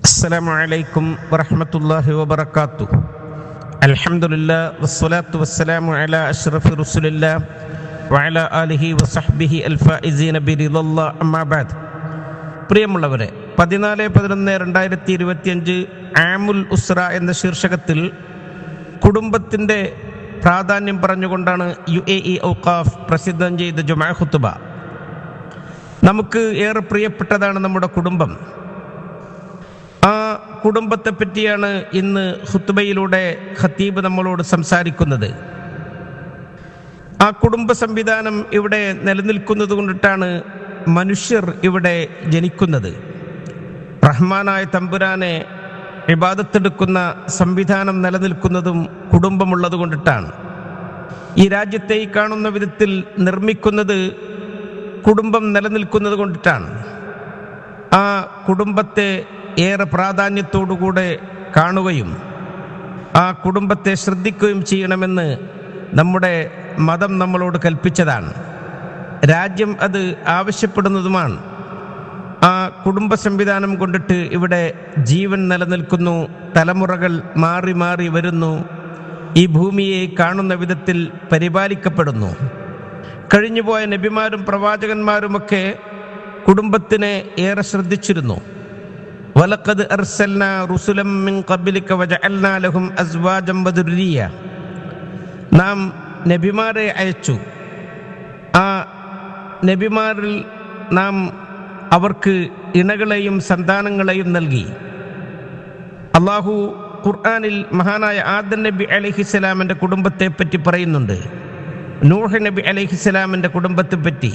السلام عليكم ورحمة الله وبركاته الحمد لله والصلاة والسلام على أشرف رسول الله وعلى آله وصحبه الفائزين برضا الله أما بعد പ്രിയമുള്ളവരെ പതിനാല് പതിനൊന്ന് രണ്ടായിരത്തി ഇരുപത്തിയഞ്ച് ആമുൽ ഉസ്ര എന്ന ശീർഷകത്തിൽ കുടുംബത്തിൻ്റെ പ്രാധാന്യം പറഞ്ഞുകൊണ്ടാണ് യു എ ഇ ഔക്കാഫ് പ്രസിദ്ധം ചെയ്ത ജുമാ ഖുത്തുബ നമുക്ക് ഏറെ പ്രിയപ്പെട്ടതാണ് നമ്മുടെ കുടുംബം ആ കുടുംബത്തെ പറ്റിയാണ് ഇന്ന് ഹുത്തുബയിലൂടെ ഖത്തീബ് നമ്മളോട് സംസാരിക്കുന്നത്. ആ കുടുംബ സംവിധാനം ഇവിടെ നിലനിൽക്കുന്നത് കൊണ്ടിട്ടാണ് മനുഷ്യർ ഇവിടെ ജനിക്കുന്നത്. റഹ്മാനായ തമ്പുരാനെ വിവാദത്തെടുക്കുന്ന സംവിധാനം നിലനിൽക്കുന്നതും കുടുംബമുള്ളത് കൊണ്ടിട്ടാണ്. ഈ രാജ്യത്തെ ഈ കാണുന്ന വിധത്തിൽ നിർമ്മിക്കുന്നത് കുടുംബം നിലനിൽക്കുന്നത് കൊണ്ടിട്ടാണ്. ആ കുടുംബത്തെ ഏറെ പ്രാധാന്യത്തോടുകൂടെ കാണുകയും ആ കുടുംബത്തെ ശ്രദ്ധിക്കുകയും ചെയ്യണമെന്ന് നമ്മുടെ മതം നമ്മളോട് കൽപ്പിച്ചതാണ്. രാജ്യം അത് ആവശ്യപ്പെടുന്നതുമാണ്. ആ കുടുംബ സംവിധാനം കൊണ്ടിട്ട് ഇവിടെ ജീവൻ നിലനിൽക്കുന്നു തലമുറകൾ മാറി മാറി വരുന്നു ഈ ഭൂമിയെ കാണുന്ന വിധത്തിൽ പരിപാലിക്കപ്പെടുന്നു. കഴിഞ്ഞുപോയ നബിമാരും പ്രവാചകന്മാരുമൊക്കെ കുടുംബത്തിനെ ഏറെ ശ്രദ്ധിച്ചിരുന്നു. വലക്കത് أرسلنا رسلا മിൻ قبلك വജഅൽനാ ലഹും أزواجا വദുരിയ നാം നബിമാരെ അയച്ചു. ആ നബിമാരിൽ നാം അവർക്ക് ഇണകളെയും സന്താനങ്ങളെയും നൽകി. അള്ളാഹു ഖുർആാനിൽ മഹാനായ ആദൻ നബി അലഹിസ്സലാമിന്റെ കുടുംബത്തെ പറ്റി പറയുന്നുണ്ട്. നൂഹ് നബി അലഹിസ്സലാമിന്റെ കുടുംബത്തെ പറ്റി.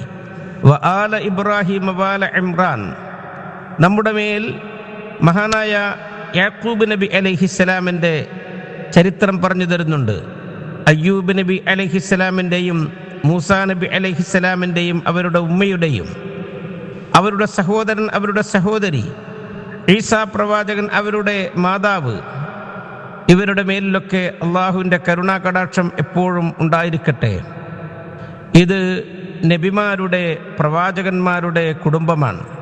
വ ഇബ്രാഹിം വാല ഇമ്രാൻ. നമ്മുടെ മേൽ മഹാനായ യാക്കൂബ് നബി അലഹിസ്സലാമിന്റെ ചരിത്രം പറഞ്ഞു തരുന്നുണ്ട്. അയ്യൂബ് നബി അലഹിസ്സലാമിന്റെയും മൂസാ നബി അലഹിസ്സലാമിന്റെയും അവരുടെ ഉമ്മയുടെയും അവരുടെ സഹോദരൻ അവരുടെ സഹോദരി ഈസാ പ്രവാചകൻ അവരുടെ മാതാവ് ഇവരുടെ മേലിലൊക്കെ അള്ളാഹുവിന്റെ കരുണാ കടാക്ഷം എപ്പോഴും ഉണ്ടായിരിക്കട്ടെ. ഇത് നബിമാരുടെ പ്രവാചകന്മാരുടെ കുടുംബമാണ്.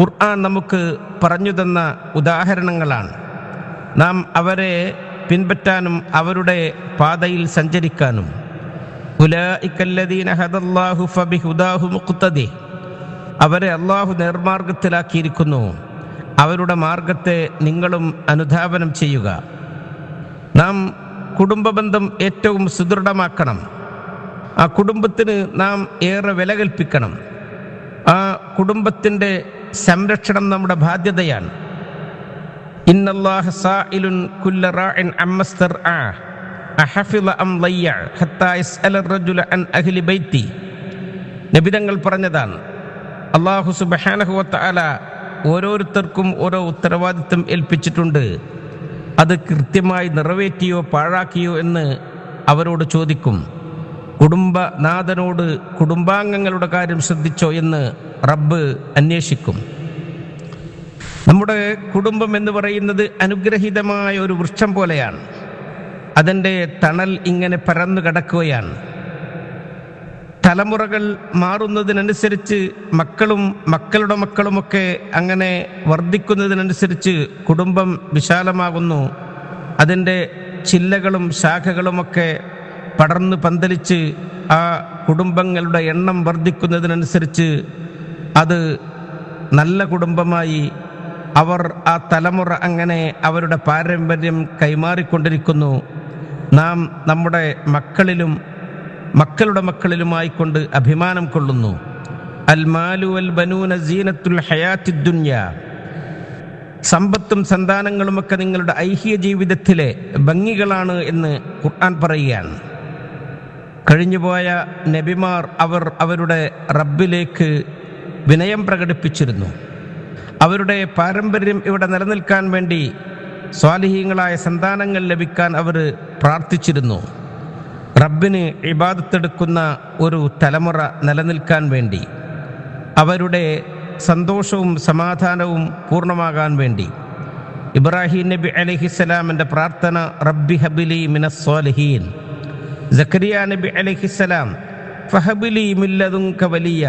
ഖുർആൻ നമുക്ക് പറഞ്ഞു തന്ന ഉദാഹരണങ്ങളാണ്. നാം അവരെ പിൻപറ്റാനും അവരുടെ പാതയിൽ സഞ്ചരിക്കാനും. അവരെ അള്ളാഹു നേർമാർഗത്തിലാക്കിയിരിക്കുന്നു. അവരുടെ മാർഗത്തെ നിങ്ങളും അനുധാപനം ചെയ്യുക. നാം കുടുംബബന്ധം ഏറ്റവും സുദൃഢമാക്കണം. ആ കുടുംബത്തിന് നാം ഏറെ വില കൽപ്പിക്കണം ആ കുടുംബത്തിന്റെ സംരക്ഷണം നമ്മുടെ ബാധ്യതയാണ്. നബിതങ്ങൾ പറഞ്ഞതാണ് അള്ളാഹു സുബ്ഹാനഹു വതആല ഓരോരുത്തർക്കും ഓരോ ഉത്തരവാദിത്വം ഏൽപ്പിച്ചിട്ടുണ്ട്. അത് കൃത്യമായി നിറവേറ്റിയോ പാഴാക്കിയോ എന്ന് അവരോട് ചോദിക്കും. കുടുംബനാഥനോട് കുടുംബാംഗങ്ങളുടെ കാര്യം ശ്രദ്ധിച്ചോ എന്ന് റബ്ബ് അന്വേഷിക്കും. നമ്മുടെ കുടുംബം എന്ന് പറയുന്നത് അനുഗ്രഹീതമായ ഒരു വൃക്ഷം പോലെയാണ്. അതിന്റെ തണൽ ഇങ്ങനെ പരന്നു കിടക്കുകയാണ്. തലമുറകൾ മാറുന്നതിനനുസരിച്ച് മക്കളും മക്കളുടെ മക്കളുമൊക്കെ അങ്ങനെ വർദ്ധിക്കുന്നതിനനുസരിച്ച് കുടുംബം വിശാലമാകുന്നു. അതിന്റെ ചില്ലകളും ശാഖകളുമൊക്കെ പടർന്ന് പന്തലിച്ച് ആ കുടുംബങ്ങളുടെ എണ്ണം വർദ്ധിക്കുന്നതിനനുസരിച്ച് അത് നല്ല കുടുംബമായി അവർ ആ തലമുറ അങ്ങനെ അവരുടെ പാരമ്പര്യം കൈമാറിക്കൊണ്ടിരിക്കുന്നു. നാം നമ്മുടെ മക്കളിലും മക്കളുടെ മക്കളിലുമായിക്കൊണ്ട് അഭിമാനം കൊള്ളുന്നു. അൽ മാലു അൽ ബനൂന സീനത്തുൽ ഹയാത്തി ദുന്യ. സമ്പത്തും സന്താനങ്ങളുമൊക്കെ നിങ്ങളുടെ ഐഹിക ജീവിതത്തിലെ ഭംഗികളാണ് എന്ന് ഖുർആൻ പറയുകയാണ്. കഴിഞ്ഞുപോയ നബിമാർ അവർ അവരുടെ റബ്ബിലേക്ക് വിനയം പ്രകടിപ്പിച്ചിരുന്നു. അവരുടെ പാരമ്പര്യം ഇവിടെ നിലനിൽക്കാൻ വേണ്ടി സ്വാലിഹീങ്ങളായ സന്താനങ്ങൾ ലഭിക്കാൻ അവർ പ്രാർത്ഥിച്ചിരുന്നു. റബ്ബിന് ഇബാദത്തെടുക്കുന്ന ഒരു തലമുറ നിലനിൽക്കാൻ വേണ്ടി അവരുടെ സന്തോഷവും സമാധാനവും പൂർണമാകാൻ വേണ്ടി. ഇബ്രാഹിം നബി അലഹിസ്സലാമിന്റെ പ്രാർത്ഥന റബ്ബി ഹബിലി മിനസ്വാലിഹീൻ സക്കരിയ നബി അലഹിസ്സലാം ഫഹബിലി മില്ലതുങ്ക വലിയ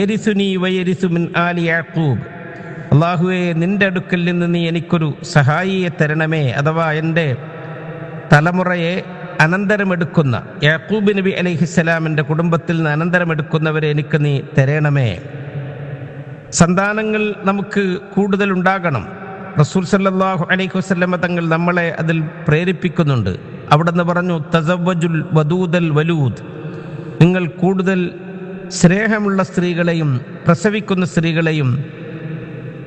എരിസുനി വയരിസു മിൻ ആലി യാക്കൂബ്. അള്ളാഹുവെ നിന്റെ അടുക്കൽ നിന്ന് നീ എനിക്കൊരു സഹായിയെ തരണമേ അഥവാ എന്റെ തലമുറയെ അനന്തരമെടുക്കുന്ന യാക്കൂബ് നബി അലൈഹിസ്സലാമിന്റെ കുടുംബത്തിൽ നിന്ന് അനന്തരമെടുക്കുന്നവരെ എനിക്ക് നീ തരണമേ. സന്താനങ്ങൾ നമുക്ക് കൂടുതൽ ഉണ്ടാകണം റസൂൽ സല്ലാഹു അലൈഹി വസ്ലമ തങ്ങൾ നമ്മളെ അതിൽ പ്രേരിപ്പിക്കുന്നുണ്ട്. അവിടുന്ന് പറഞ്ഞു തസവജുൽ വദൂദൽ വലൂദ്. നിങ്ങൾ കൂടുതൽ സ്നേഹമുള്ള സ്ത്രീകളെയും പ്രസവിക്കുന്ന സ്ത്രീകളെയും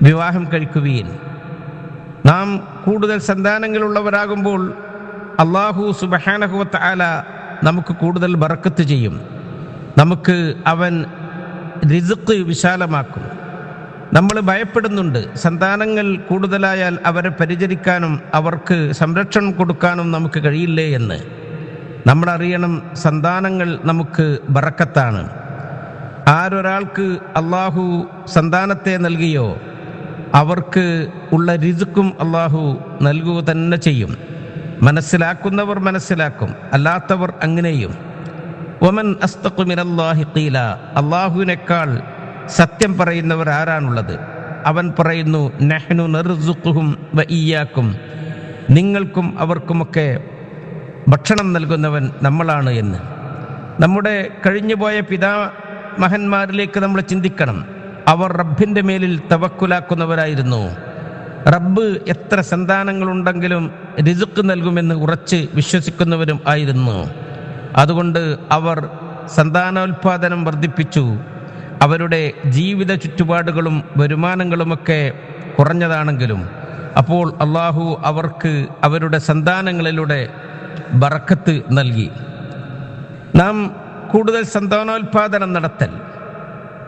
വിവാഹം കഴിക്കുവീൻ നാം കൂടുതൽ സന്താനങ്ങളുള്ളവരാകുമ്പോൾ അള്ളാഹു സുബഹാനഹുവത്ത് ആല നമുക്ക് കൂടുതൽ ബറക്കത്ത് ചെയ്യും. നമുക്ക് അവൻ റിസുക്ക് വിശാലമാക്കും. നമ്മൾ ഭയപ്പെടുന്നുണ്ട്. സന്താനങ്ങൾ കൂടുതലായാൽ അവരെ പരിചരിക്കാനും അവർക്ക് സംരക്ഷണം കൊടുക്കാനും നമുക്ക് കഴിയില്ലേ എന്ന്. നമ്മളറിയണം സന്താനങ്ങൾ നമുക്ക് ബറക്കത്താണ്. ആരൊരാൾക്ക് അള്ളാഹു സന്താനത്തെ നൽകിയോ അവർക്ക് ഉള്ള രിസുക്കും അള്ളാഹു നൽകുക തന്നെ ചെയ്യും. മനസ്സിലാക്കുന്നവർ മനസ്സിലാക്കും അല്ലാത്തവർ അങ്ങനെയും. ഒമൻ അസ്തഖുമിനല്ലാഹി ഖീല അള്ളാഹുവിനേക്കാൾ സത്യം പറയുന്നവർ ആരാണുള്ളത്? അവൻ പറയുന്നു നെഹ്നു നെർസുഖും വ നിങ്ങൾക്കും അവർക്കുമൊക്കെ ഭക്ഷണം നൽകുന്നവൻ നമ്മളാണ് എന്ന്. നമ്മുടെ കഴിഞ്ഞുപോയ പിതാ മഹന്മാരിലേക്ക് നമ്മൾ ചിന്തിക്കണം. അവർ റബ്ബിന്റെ മേലിൽ തവക്കുലാക്കുന്നവരായിരുന്നു. റബ്ബ് എത്ര സന്താനങ്ങളുണ്ടെങ്കിലും രിസുക്ക് നൽകുമെന്ന് ഉറച്ച് വിശ്വസിക്കുന്നവരും ആയിരുന്നു. അതുകൊണ്ട് അവർ സന്താനോൽപാദനം വർദ്ധിപ്പിച്ചു. അവരുടെ ജീവിത ചുറ്റുപാടുകളും വരുമാനങ്ങളുമൊക്കെ കുറഞ്ഞതാണെങ്കിലും അപ്പോൾ അള്ളാഹു അവർക്ക് അവരുടെ സന്താനങ്ങളിലൂടെ ബറക്കത്ത് നൽകി. നാം കൂടുതൽ സന്താനോൽപാദനം നടത്തൽ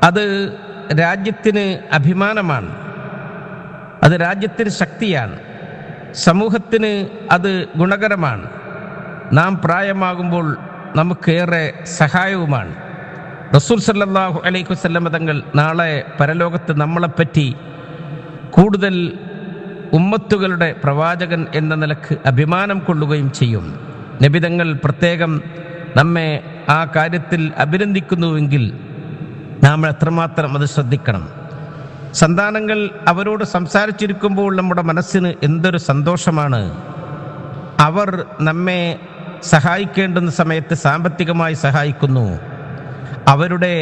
അത് രാജ്യത്തിന് അഭിമാനമാണ് അത് രാജ്യത്തിന് ശക്തിയാണ് സമൂഹത്തിന് അത് ഗുണകരമാണ്. നാം പ്രായമാകുമ്പോൾ നമുക്കേറെ സഹായവുമാണ്. റസൂൽ സല്ലാഹു അലൈഹി വസല്ലമ തങ്ങൾ നാളെ പരലോകത്ത് നമ്മളെപ്പറ്റി കൂടുതൽ ഉമ്മത്തുകളുടെ പ്രവാചകൻ എന്ന നിലയ്ക്ക് അഭിമാനം കൊള്ളുകയും ചെയ്യും. നബിതങ്ങൾ പ്രത്യേകം നമ്മെ ആ കാര്യത്തിൽ അഭിനന്ദിക്കുന്നുവെങ്കിൽ നാം എത്രമാത്രം അത് ശ്രദ്ധിക്കണം. സന്താനങ്ങൾ അവരോട് സംസാരിച്ചിരിക്കുമ്പോൾ നമ്മുടെ മനസ്സിന് എന്തൊരു സന്തോഷമാണ്. അവർ നമ്മെ സഹായിക്കേണ്ടുന്ന സമയത്ത് സാമ്പത്തികമായി സഹായിക്കുന്നു. അവരുടെ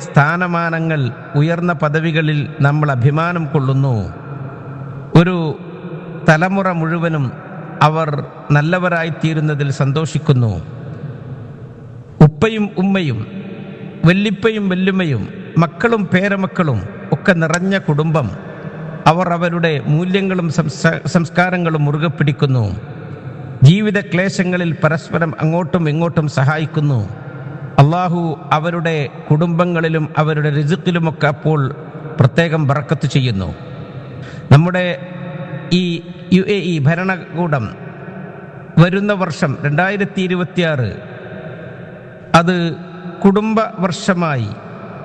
സ്ഥാനമാനങ്ങൾ ഉയർന്ന പദവികളിൽ നമ്മൾ അഭിമാനം കൊള്ളുന്നു. ഒരു തലമുറ മുഴുവനും അവർ നല്ലവരായിത്തീരുന്നതിൽ സന്തോഷിക്കുന്നു. ഉപ്പയും ഉമ്മയും വല്ലിപ്പയും വല്ലുമ്മയും മക്കളും പേരമക്കളും ഒക്കെ നിറഞ്ഞ കുടുംബം അവർ അവരുടെ മൂല്യങ്ങളും സംസ്കാരങ്ങളും മുറുകെ പിടിക്കുന്നു. ജീവിത ക്ലേശങ്ങളിൽ പരസ്പരം അങ്ങോട്ടും ഇങ്ങോട്ടും സഹായിക്കുന്നു. അള്ളാഹു അവരുടെ കുടുംബങ്ങളിലും അവരുടെ രിസുക്കിലുമൊക്കെ അപ്പോൾ പ്രത്യേകം ബറക്കത്ത് ചെയ്യുന്നു. നമ്മുടെ ഈ യു എ ഇ ഭരണകൂടം വരുന്ന വർഷം രണ്ടായിരത്തി ഇരുപത്തിയാറ് അത് കുടുംബ വർഷമായി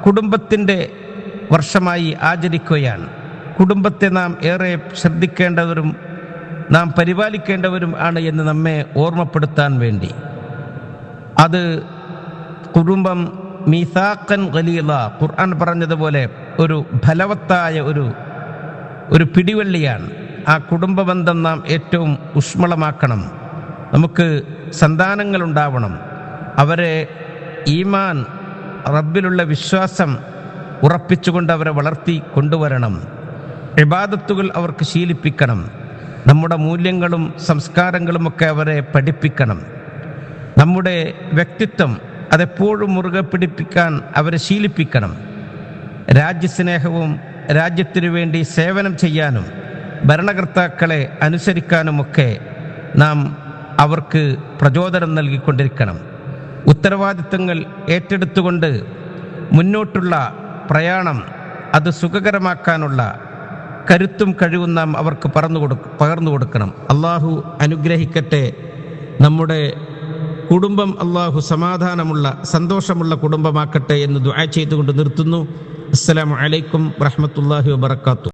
കുടുംബത്തിന്റെ വർഷമായി ആചരിക്കുകയാണ്. കുടുംബത്തെ നാം ഏറെ ശ്രദ്ധിക്കേണ്ടവരും നാം പരിപാലിക്കേണ്ടവരും ആണ് എന്ന് നമ്മെ ഓർമ്മപ്പെടുത്താൻ വേണ്ടി. അത് കുടുംബം മീസാക്കൻ ഖലീല ഖുർആൻ പറഞ്ഞതുപോലെ ഒരു ഫലവത്തായ ഒരു ഒരു പിടിവള്ളിയാണ്. ആ കുടുംബ ബന്ധം നാം ഏറ്റവും ഊഷ്മളമാക്കണം. നമുക്ക് സന്താനങ്ങൾ ഉണ്ടാവണം അവരെ ഈമാൻ റബ്ബിലുള്ള വിശ്വാസം ഉറപ്പിച്ചുകൊണ്ട് അവരെ വളർത്തി കൊണ്ടുവരണം. ഇബാദത്തുകൾ അവർക്ക് ശീലിപ്പിക്കണം. നമ്മുടെ മൂല്യങ്ങളും സംസ്കാരങ്ങളുമൊക്കെ അവരെ പഠിപ്പിക്കണം. നമ്മുടെ വ്യക്തിത്വം അതെപ്പോഴും മുറുകെ പിടിപ്പിക്കാൻ അവരെ ശീലിപ്പിക്കണം. രാജ്യസ്നേഹവും രാജ്യത്തിനു വേണ്ടി സേവനം ചെയ്യാനും ഭരണകർത്താക്കളെ അനുസരിക്കാനുമൊക്കെ നാം അവർക്ക് പ്രചോദനം നൽകിക്കൊണ്ടിരിക്കണം. ഉത്തരവാദിത്തങ്ങൾ ഏറ്റെടുത്തുകൊണ്ട് മുന്നോട്ടുള്ള പ്രയാണം അത് സുഖകരമാക്കാനുള്ള കരുത്തും കഴിവും നാം അവർക്ക് പറന്നു കൊടു പകർന്നു കൊടുക്കണം അള്ളാഹു അനുഗ്രഹിക്കട്ടെ. നമ്മുടെ കുടുംബം അള്ളാഹു സമാധാനമുള്ള സന്തോഷമുള്ള കുടുംബമാക്കട്ടെ എന്ന് ദുആ ചെയ്തുകൊണ്ട് നിർത്തുന്നു. അസ്സലാമു അലൈക്കും വറഹ്മത്തുള്ളാഹി വബറകാതുഹു.